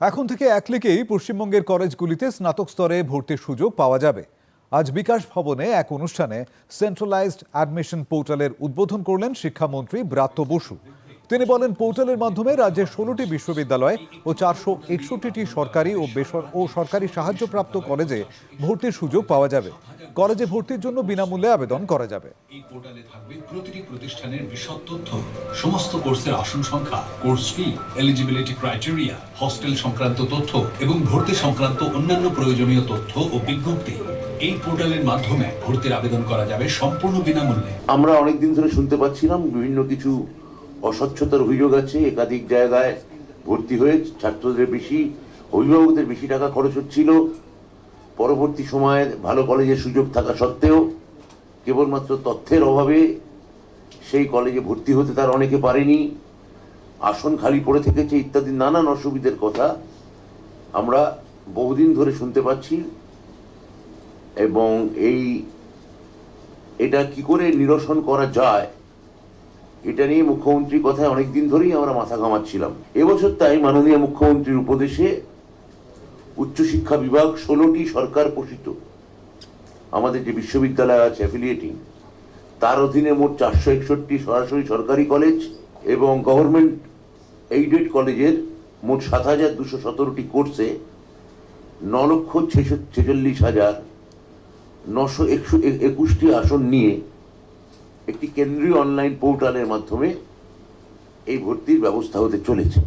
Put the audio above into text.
এখন থেকে এক ক্লিকেই পশ্চিমবঙ্গের কলেজগুলিতে স্নাতক স্তরে ভর্তির সুযোগ পাওয়া যাবে। আজ বিকাশ ভবনে এক অনুষ্ঠানে সেন্ট্রালাইজড অ্যাডমিশন পোর্টালের উদ্বোধন করলেন শিক্ষামন্ত্রী ব্রাত্য বসু। তিনি বলেন, পোর্টালের মাধ্যমে রাজ্যের ষোলোটি বিশ্ববিদ্যালয় ও চারশো একষট্টিটি সরকারি ও বেসর, ও সরকারি সাহায্যপ্রাপ্ত কলেজে ভর্তির সুযোগ পাওয়া যাবে। কলেজে ভর্তির জন্য বিনামূল্যে আবেদন করা যাবে। এই পোর্টালে থাকবে প্রতিটি প্রতিষ্ঠানের বিশদ তথ্য সমস্ত কোর্সের আসন সংখ্যা course fee eligibility criteria hostel সংক্রান্ত তথ্য এবং ভর্তি সংক্রান্ত অন্যান্য প্রয়োজনীয় তথ্য ও বিজ্ঞপ্তি। এই পোর্টালের মাধ্যমে ভর্তির আবেদন করা যাবে সম্পূর্ণ বিনামূল্যে। আমরা অনেক দিন ধরে শুনতে পাচ্ছিলাম বিভিন্ন কিছু অস্বচ্ছতার অভিযোগ আছে একাধিক জায়গায় ভর্তি হয়ে ছাত্রদের বেশি অভিভাবকদের বেশি টাকা খরচ হচ্ছিল। পরবর্তী সময়ে ভালো কলেজের সুযোগ থাকা সত্ত্বেও কেবলমাত্র তথ্যের অভাবে সেই কলেজে ভর্তি হতে তার অনেকে পারেনি। আসন খালি পড়ে থেকেছে ইত্যাদি নানান অসুবিধার কথা আমরা বহুদিন ধরে শুনতে পাচ্ছি এবং এই এটা কি করে নিরসন করা যায়, এটা নিয়ে মুখ্যমন্ত্রীর কথায় অনেক দিন ধরেই আমরা মাথা ঘামাচ্ছিলাম। এবছর তাই মাননীয় মুখ্যমন্ত্রীর উপদেশে উচ্চশিক্ষা বিভাগ ষোলোটি সরকার পোষিত। আমাদের যে বিশ্ববিদ্যালয় আছে অ্যাফিলিয়েটিং তার অধীনে মোট চারশো একষট্টি সরাসরি সরকারি কলেজ এবং গভর্নমেন্ট এইডেড কলেজের মোট সাত হাজার দুশো সতেরোটি কোর্সে ন লক্ষ ছেচল্লিশ হাজার নশো একশো একুশটি আসন নিয়ে একটি কেন্দ্রীয় অনলাইন পোর্টালের মাধ্যমে এই ভর্তির ব্যবস্থা হতে চলেছে।